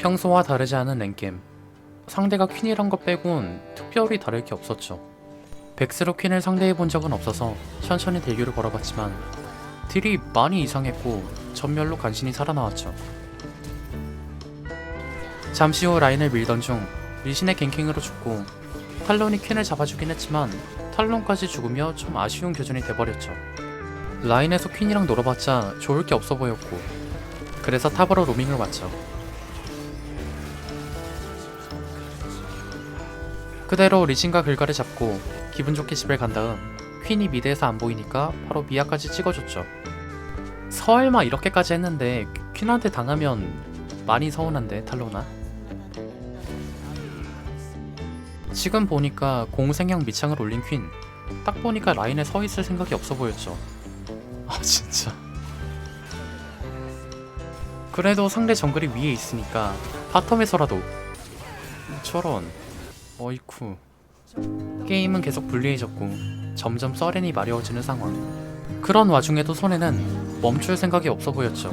평소와 다르지 않은 랭겜. 상대가 퀸이란 것 빼곤 특별히 다를 게 없었죠. 백스로 퀸을 상대해 본 적은 없어서 천천히 대결을 걸어봤지만 딜이 많이 이상했고 전멸로 간신히 살아나왔죠. 잠시 후 라인을 밀던 중 리신의 갱킹으로 죽고 탈론이 퀸을 잡아주긴 했지만 탈론까지 죽으며 좀 아쉬운 교전이 돼버렸죠. 라인에서 퀸이랑 놀아봤자 좋을 게 없어 보였고 그래서 탑으로 로밍을 왔죠. 그대로 리신과 글가를 잡고 기분 좋게 집을 간 다음 퀸이 미드에서 안 보이니까 바로 미아까지 찍어줬죠. 설마 이렇게까지 했는데 퀸한테 당하면 많이 서운한데 탈로나? 지금 보니까 공생형 미창을 올린 퀸. 딱 보니까 라인에 서 있을 생각이 없어 보였죠. 아 진짜. 그래도 상대 정글이 위에 있으니까 바텀에서라도 저런 어이쿠. 게임은 계속 불리해졌고 점점 서렌이 마려워지는 상황. 그런 와중에도 손에는 멈출 생각이 없어 보였죠.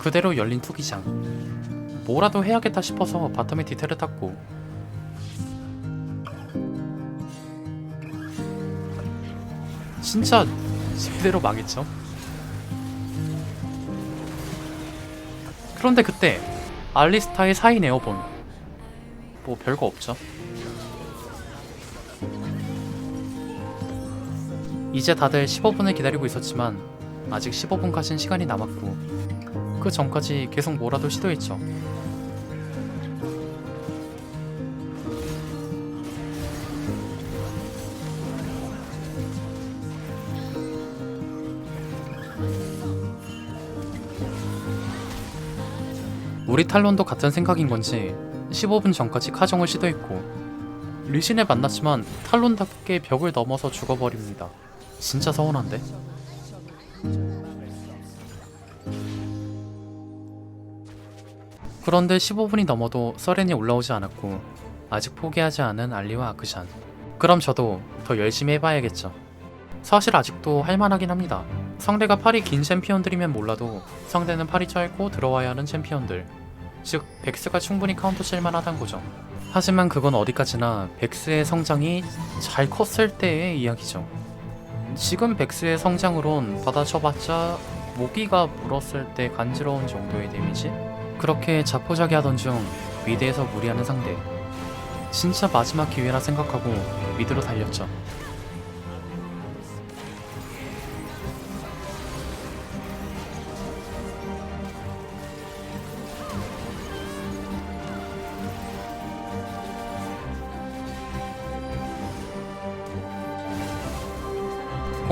그대로 열린 투기장. 뭐라도 해야겠다 싶어서 바텀에 디테를 탔고. 진짜 제대로 망했죠? 그런데 그때 알리스타의 사인 에어본. 뭐 별거 없죠. 이제 다들 15분을 기다리고 있었지만 아직 15분까지는 시간이 남았고 그 전까지 계속 뭐라도 시도했죠 우리 탈론도 같은 생각인 건지 15분 전까지 카정을 시도했고 리신에 만났지만 탈론답게 벽을 넘어서 죽어버립니다. 진짜 서운한데? 그런데 15분이 넘어도 서렌이 올라오지 않았고 아직 포기하지 않은 알리와 아크샨. 그럼 저도 더 열심히 해봐야겠죠. 사실 아직도 할만하긴 합니다. 상대가 팔이 긴 챔피언들이면 몰라도 상대는 팔이 짧고 들어와야 하는 챔피언들. 즉 백스가 충분히 카운터 칠만하단 거죠. 하지만 그건 어디까지나 백스의 성장이 잘 컸을 때의 이야기죠. 지금 백스의 성장으론 받아쳐봤자 모기가 물었을 때 간지러운 정도의 데미지? 그렇게 자포자기하던 중 미드에서 무리하는 상대. 진짜 마지막 기회라 생각하고 미드로 달렸죠.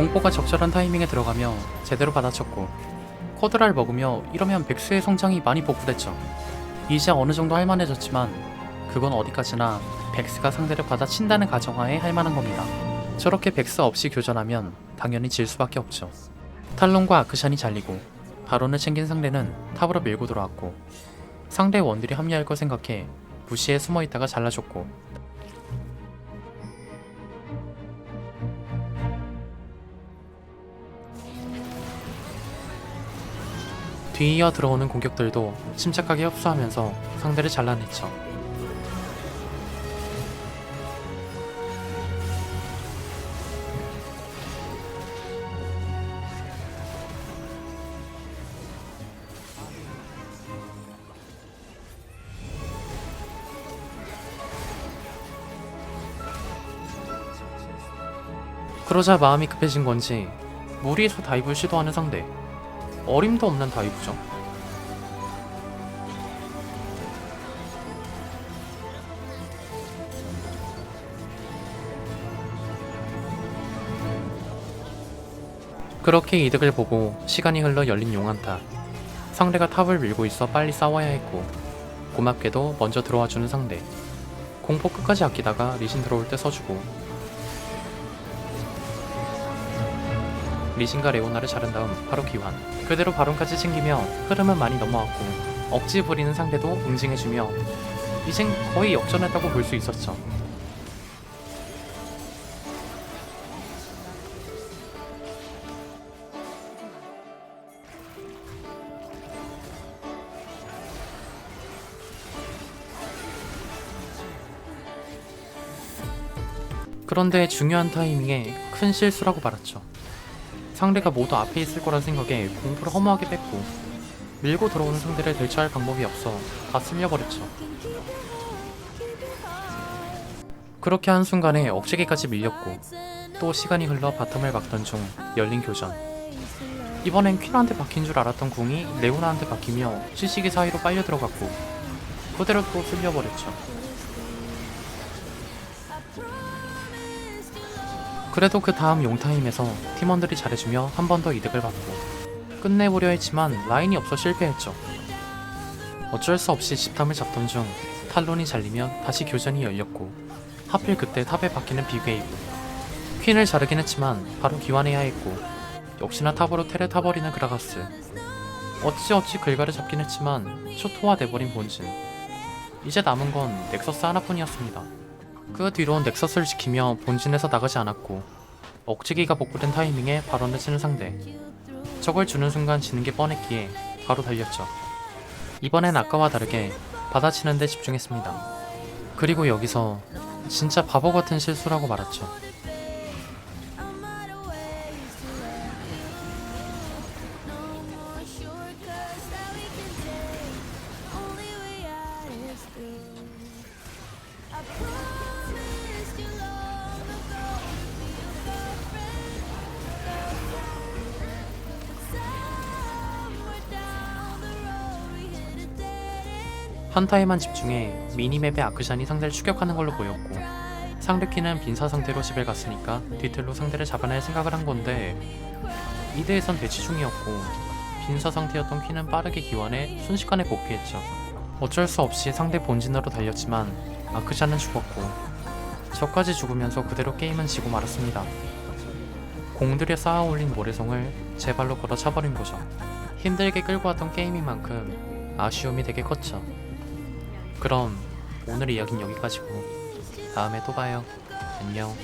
공포가 적절한 타이밍에 들어가며 제대로 받아쳤고 코드라를 먹으며 이러면 백수의 성장이 많이 복구됐죠. 이제 어느 정도 할만해졌지만 그건 어디까지나 백스가 상대를 받아친다는 가정하에 할만한 겁니다. 저렇게 백스 없이 교전하면 당연히 질 수밖에 없죠. 탈론과 아크샨이 잘리고 바론을 챙긴 상대는 탑으로 밀고 들어왔고 상대 원딜이 합류할 걸 생각해 부시에 숨어있다가 잘라줬고 뒤이어 들어오는 공격들도 침착하게 흡수하면서 상대를 잘라냈죠. 그러자 마음이 급해진 건지 무리해서 다이브를 시도하는 상대. 어림도 없는 다이브죠. 그렇게 이득을 보고 시간이 흘러 열린 용한타. 상대가 탑을 밀고 있어 빨리 싸워야 했고 고맙게도 먼저 들어와주는 상대. 공포 끝까지 아끼다가 리신 들어올 때 서주고 리신과 레오나를 자른 다음 바로 기환. 그대로 발언까지 챙기며 흐름은 많이 넘어왔고 억지 부리는 상대도 응징해주며 이젠 거의 역전했다고 볼 수 있었죠. 그런데 중요한 타이밍에 큰 실수라고 말았죠. 상대가 모두 앞에 있을 거란 생각에 공부를 허무하게 뺐고 밀고 들어오는 상대를 대처할 방법이 없어 다 쓸려버렸죠. 그렇게 한순간에 억제기까지 밀렸고 또 시간이 흘러 바텀을 막던 중 열린 교전. 이번엔 퀸한테 박힌 줄 알았던 궁이 레오나한테 박히며 시시기 사이로 빨려 들어갔고 그대로 또 쓸려버렸죠. 그래도 그 다음 용타임에서 팀원들이 잘해주며 한 번 더 이득을 받고 끝내보려 했지만 라인이 없어 실패했죠. 어쩔 수 없이 집탐을 잡던 중 탈론이 잘리면 다시 교전이 열렸고 하필 그때 탑에 박히는 비괴이고 퀸을 자르긴 했지만 바로 기환해야 했고 역시나 탑으로 테레 타버리는 그라가스 어찌어찌 글가를 잡긴 했지만 초토화돼버린 본진 이제 남은 건 넥서스 하나뿐이었습니다. 그 뒤로 넥서스를 지키며 본진에서 나가지 않았고 억제기가 복구된 타이밍에 발언을 치는 상대. 적을 주는 순간 지는 게 뻔했기에 바로 달렸죠. 이번엔 아까와 다르게 받아치는 데 집중했습니다. 그리고 여기서 진짜 바보 같은 실수라고 말았죠 한타에만 집중해 미니맵의 아크샨이 상대를 추격하는 걸로 보였고 상대키는 빈사 상태로 집에 갔으니까 뒤틀로 상대를 잡아낼 생각을 한 건데 2대에선 대치 중이었고 빈사 상태였던 키는 빠르게 기원해 순식간에 복귀했죠. 어쩔 수 없이 상대 본진으로 달렸지만 아크샨은 죽었고 저까지 죽으면서 그대로 게임은 지고 말았습니다. 공들여 쌓아 올린 모래성을 제 발로 걷어 차버린 거죠. 힘들게 끌고 왔던 게임인 만큼 아쉬움이 되게 컸죠. 그럼 오늘 이야기는 여기까지고 다음에 또 봐요. 안녕.